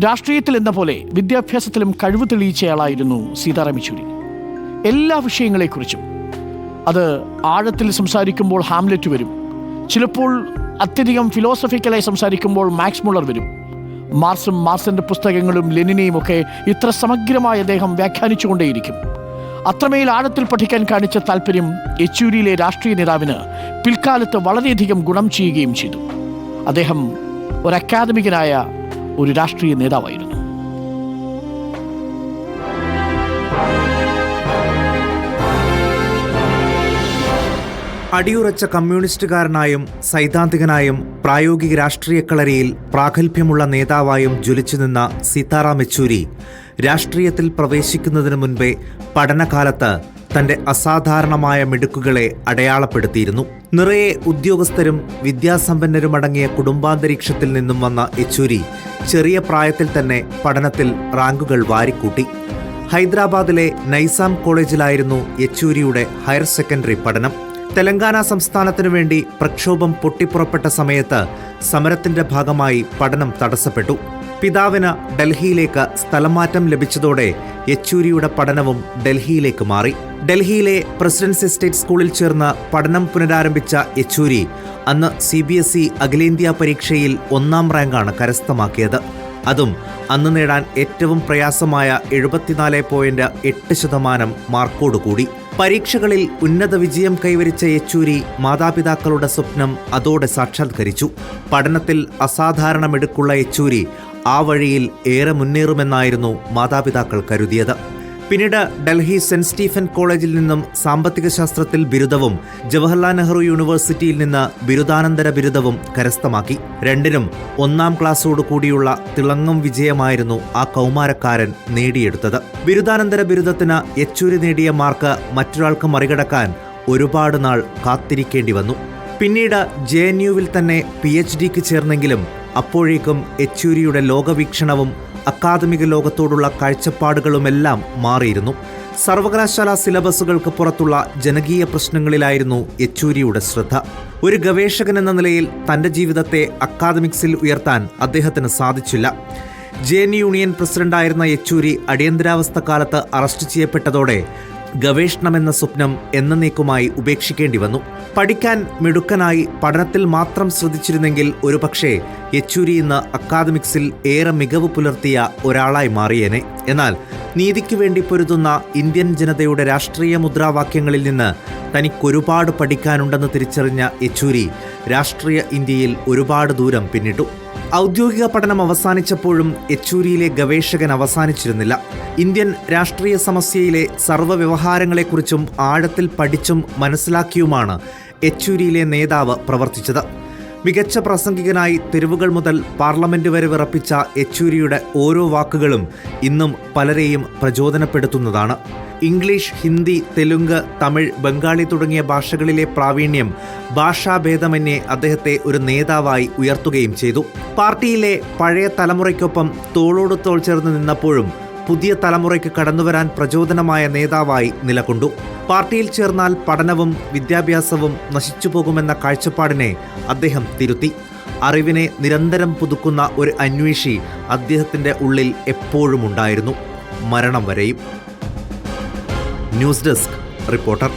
രാഷ്ട്രീയത്തിൽ എന്ന പോലെ വിദ്യാഭ്യാസത്തിലും കഴിവ് തെളിയിച്ചയാളായിരുന്നു സീതാറാം യെച്ചൂരി. എല്ലാ വിഷയങ്ങളെക്കുറിച്ചും. അത് ആഴത്തിൽ സംസാരിക്കുമ്പോൾ ഹാംലെറ്റ് വരും. ചിലപ്പോൾ അത്യധികം ഫിലോസഫിക്കലായി സംസാരിക്കുമ്പോൾ മാക്സ് മുള്ളർ വരും. മാർസും മാർസിന്റെ പുസ്തകങ്ങളും ലെനിനെയും ഒക്കെ ഇത്ര സമഗ്രമായി അദ്ദേഹം വ്യാഖ്യാനിച്ചുകൊണ്ടേയിരിക്കും. അത്രമേൽ ആഴത്തിൽ പഠിക്കാൻ കാണിച്ച താല്പര്യം യെച്ചൂരിയിലെ രാഷ്ട്രീയ നേതാവിന് പിൽക്കാലത്ത് വളരെയധികം ഗുണം ചെയ്യുകയും ചെയ്തു. അദ്ദേഹം ഒരു അക്കാദമികനായ ഒരു രാഷ്ട്രീയ നേതാവായിരുന്നു. അടിയുറച്ച കമ്മ്യൂണിസ്റ്റുകാരനായും സൈദ്ധാന്തികനായും പ്രായോഗിക രാഷ്ട്രീയ കളരിയിൽ പ്രാഗൽഭ്യമുള്ള നേതാവായും ജ്വലിച്ചു നിന്ന സീതാറാം യെച്ചൂരി രാഷ്ട്രീയത്തിൽ പ്രവേശിക്കുന്നതിന് മുൻപേ പഠനകാലത്ത് തന്റെ അസാധാരണമായ മിടുക്കുകളെ അടയാളപ്പെടുത്തിയിരുന്നു. നിറയെ ഉദ്യോഗസ്ഥരും വിദ്യാസമ്പന്നരുമടങ്ങിയ കുടുംബാന്തരീക്ഷത്തിൽ നിന്നും വന്ന യെച്ചൂരി ചെറിയ പ്രായത്തിൽ തന്നെ പഠനത്തിൽ റാങ്കുകൾ വാരിക്കൂട്ടി. ഹൈദരാബാദിലെ നൈസാം കോളേജിലായിരുന്നു യെച്ചൂരിയുടെ ഹയർ സെക്കൻഡറി പഠനം. തെലങ്കാന സംസ്ഥാനത്തിനു വേണ്ടി പ്രക്ഷോഭം പൊട്ടിപ്പുറപ്പെട്ട സമയത്ത് സമരത്തിന്റെ ഭാഗമായി പഠനം തടസ്സപ്പെട്ടു. പിതാവിന് ഡൽഹിയിലേക്ക് സ്ഥലമാറ്റം ലഭിച്ചതോടെ യെച്ചൂരിയുടെ പഠനവും ഡൽഹിയിലേക്ക് മാറി. ഡൽഹിയിലെ പ്രസിഡൻസി എസ്റ്റേറ്റ് സ്കൂളിൽ ചേർന്ന് പഠനം പുനരാരംഭിച്ച യെച്ചൂരി അന്ന് സി ബി എസ് ഇ അഖിലേന്ത്യാ പരീക്ഷയിൽ ഒന്നാം റാങ്കാണ് കരസ്ഥമാക്കിയത്. അതും അന്ന് നേടാൻ ഏറ്റവും പ്രയാസമായ എഴുപത്തിനാല് പോയിന്റ് എട്ട് ശതമാനം മാർക്കോടുകൂടി പരീക്ഷകളിൽ ഉന്നത വിജയം കൈവരിച്ച യെച്ചൂരി മാതാപിതാക്കളുടെ സ്വപ്നം അതോടെ സാക്ഷാത്കരിച്ചു. പഠനത്തിൽ അസാധാരണമെടുക്കുള്ള യെച്ചൂരി ആ വഴിയിൽ ഏറെ മുന്നേറുമെന്നായിരുന്നു മാതാപിതാക്കൾ കരുതിയത്. പിന്നീട് ഡൽഹി സെന്റ് സ്റ്റീഫൻ കോളേജിൽ നിന്നും സാമ്പത്തിക ശാസ്ത്രത്തിൽ ബിരുദവും ജവഹർലാൽ നെഹ്റു യൂണിവേഴ്സിറ്റിയിൽ നിന്ന് ബിരുദാനന്തര ബിരുദവും കരസ്ഥമാക്കി. രണ്ടിനും ഒന്നാം ക്ലാസ്സോടു കൂടിയുള്ള തിളങ്ങും വിജയമായിരുന്നു ആ കൗമാരക്കാരൻ നേടിയെടുത്തത്. ബിരുദാനന്തര ബിരുദത്തിന് യെച്ചൂരി നേടിയ മാർക്ക് മറ്റൊരാൾക്ക് മറികടക്കാൻ ഒരുപാട് നാൾ കാത്തിരിക്കേണ്ടി വന്നു. പിന്നീട് ജെ എൻ യുവിൽ തന്നെ പി എച്ച് ഡിക്ക് ചേർന്നെങ്കിലും അപ്പോഴേക്കും യെച്ചൂരിയുടെ ലോകവീക്ഷണവും അക്കാദമിക ലോകത്തോടുള്ള കാഴ്ചപ്പാടുകളുമെല്ലാം മാറിയിരുന്നു. സർവകലാശാല സിലബസുകൾക്ക് പുറത്തുള്ള ജനകീയ പ്രശ്നങ്ങളിലായിരുന്നു യെച്ചൂരിയുടെ ശ്രദ്ധ. ഒരു ഗവേഷകൻ എന്ന നിലയിൽ തന്റെ ജീവിതത്തെ അക്കാദമിക്സിൽ ഉയർത്താൻ അദ്ദേഹത്തിന് സാധിച്ചില്ല. ജെ യൂണിയൻ പ്രസിഡന്റായിരുന്ന യെച്ചൂരി അടിയന്തരാവസ്ഥ കാലത്ത് അറസ്റ്റ് ചെയ്യപ്പെട്ടതോടെ ഗവേഷണമെന്ന സ്വപ്നം എന്നേക്കുമായി ഉപേക്ഷിക്കേണ്ടി വന്നു. പഠിക്കാൻ മിടുക്കനായി പഠനത്തിൽ മാത്രം ശ്രദ്ധിച്ചിരുന്നെങ്കിൽ ഒരുപക്ഷെ യെച്ചൂരി ഇന്ന് അക്കാദമിക്സിൽ ഏറെ മികവ് പുലർത്തിയ ഒരാളായി മാറിയേനെ. എന്നാൽ നീതിക്ക് വേണ്ടി പൊരുതുന്ന ഇന്ത്യൻ ജനതയുടെ രാഷ്ട്രീയ മുദ്രാവാക്യങ്ങളിൽ നിന്ന് തനിക്കൊരുപാട് പഠിക്കാനുണ്ടെന്ന് തിരിച്ചറിഞ്ഞ യെച്ചൂരി രാഷ്ട്രീയ ഇന്ത്യയിൽ ഒരുപാട് ദൂരം പിന്നിട്ടു. ഔദ്യോഗിക പഠനം അവസാനിച്ചപ്പോഴും യെച്ചൂരിയിലെ ഗവേഷകൻ അവസാനിച്ചിരുന്നില്ല. ഇന്ത്യൻ രാഷ്ട്രീയ സമസ്യയിലെ സർവ വ്യവഹാരങ്ങളെക്കുറിച്ചും ആഴത്തിൽ പഠിച്ചും മനസ്സിലാക്കിയുമാണ് യെച്ചൂരിയിലെ നേതാവ് പ്രവർത്തിച്ചത്. മികച്ച പ്രസംഗികനായി തെരുവുകൾ മുതൽ പാർലമെന്റ് വരെ വിറപ്പിച്ച യെച്ചൂരിയുടെ ഓരോ വാക്കുകളും ഇന്നും പലരെയും പ്രചോദനപ്പെടുത്തുന്നതാണ്. ഇംഗ്ലീഷ് ഹിന്ദി തെലുങ്ക് തമിഴ് ബംഗാളി തുടങ്ങിയ ഭാഷകളിലെ പ്രാവീണ്യം ഭാഷാഭേദമന്യേ അദ്ദേഹത്തെ ഒരു നേതാവായി ഉയർത്തുകയും ചെയ്തു. പാർട്ടിയിലെ പഴയ തലമുറയ്ക്കൊപ്പം തോളോട് തോൾ ചേർന്ന് നിന്നപ്പോഴും പുതിയ തലമുറയ്ക്ക് കടന്നുവരാൻ പ്രചോദനമായ നേതാവായി നിലകൊണ്ടു. പാർട്ടിയിൽ ചേർന്നാൽ പഠനവും വിദ്യാഭ്യാസവും നശിച്ചുപോകുമെന്ന കാഴ്ചപ്പാടിനെ അദ്ദേഹം തിരുത്തി. അറിവിനെ നിരന്തരം പുതുക്കുന്ന ഒരു അന്വേഷി അദ്ദേഹത്തിന്റെ ഉള്ളിൽ എപ്പോഴും ഉണ്ടായിരുന്നു. മരണം വരെയും. News desk reporter.